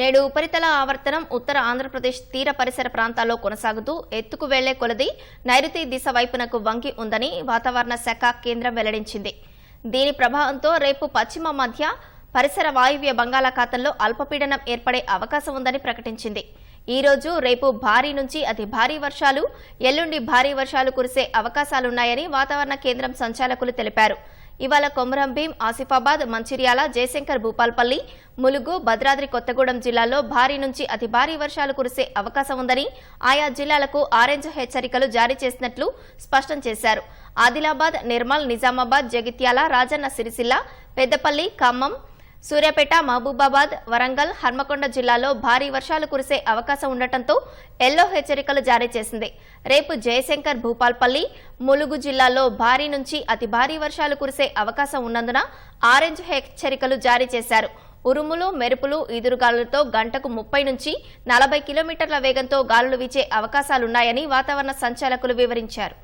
నేడు ఉపరితల ఆవర్తనం ఉత్తర ఆంధ్రప్రదేశ్ తీర పరిసర ప్రాంతాల్లో కొనసాగుతూ ఎత్తుకు వెళ్ళే కొలది నైరుతి దిశ వైపునకు వంగి ఉందని వాతావరణ శాఖ కేంద్రం వెల్లడించింది. దీని ప్రభావంతో రేపు పశ్చిమ మధ్య పరిసర వాయువ్య బంగాళాఖాతంలో అల్పపీడనం ఏర్పడే అవకాశం ఉందని ప్రకటించింది. ఈ రోజు రేపు భారీ నుంచి అతి భారీ వర్షాలు ఎల్లుండి భారీ వర్షాలు కురిసే అవకాశాలున్నాయని వాతావరణ కేంద్రం సంచాలకులు తెలిపారు. ఇవాళ కొమరం భీం ఆసిఫాబాద్ మంచిర్యాల జయశంకర్ భూపాల్పల్లి ములుగు భద్రాద్రి కొత్తగూడెం జిల్లాల్లో భారీ నుంచి అతి భారీ వర్షాలు కురిసే అవకాశం ఉందని ఆయా జిల్లాలకు ఆరెంజ్ హెచ్చరికలు జారీ చేసినట్లు స్పష్టం చేశారు. ఆదిలాబాద్ నిర్మల్ నిజామాబాద్ జగిత్యాల రాజన్న సిరిసిల్ల పెద్దపల్లి ఖమ్మం సూర్యాపేట మహబూబాబాద్ వరంగల్ హర్మకొండ జిల్లాలో భారీ వర్షాలు కురిసే అవకాశం ఉండటంతో ఎల్లో హెచ్చరికలు జారీ చేసింది. రేపు జయశంకర్ భూపాల్పల్లి ములుగు జిల్లాలో భారీ నుంచి అతి భారీ వర్షాలు కురిసే అవకాశం ఉన్నందున ఆరెంజ్ హెచ్చరికలు జారీ చేశారు. ఉరుములు మెరుపులు ఈదురుగాలులతో గంటకు ముప్పై నుంచి నలభై కిలోమీటర్ల వేగంతో గాలులు వీచే అవకాశాలున్నాయని వాతావరణ సంచాలకులు వివరించారు.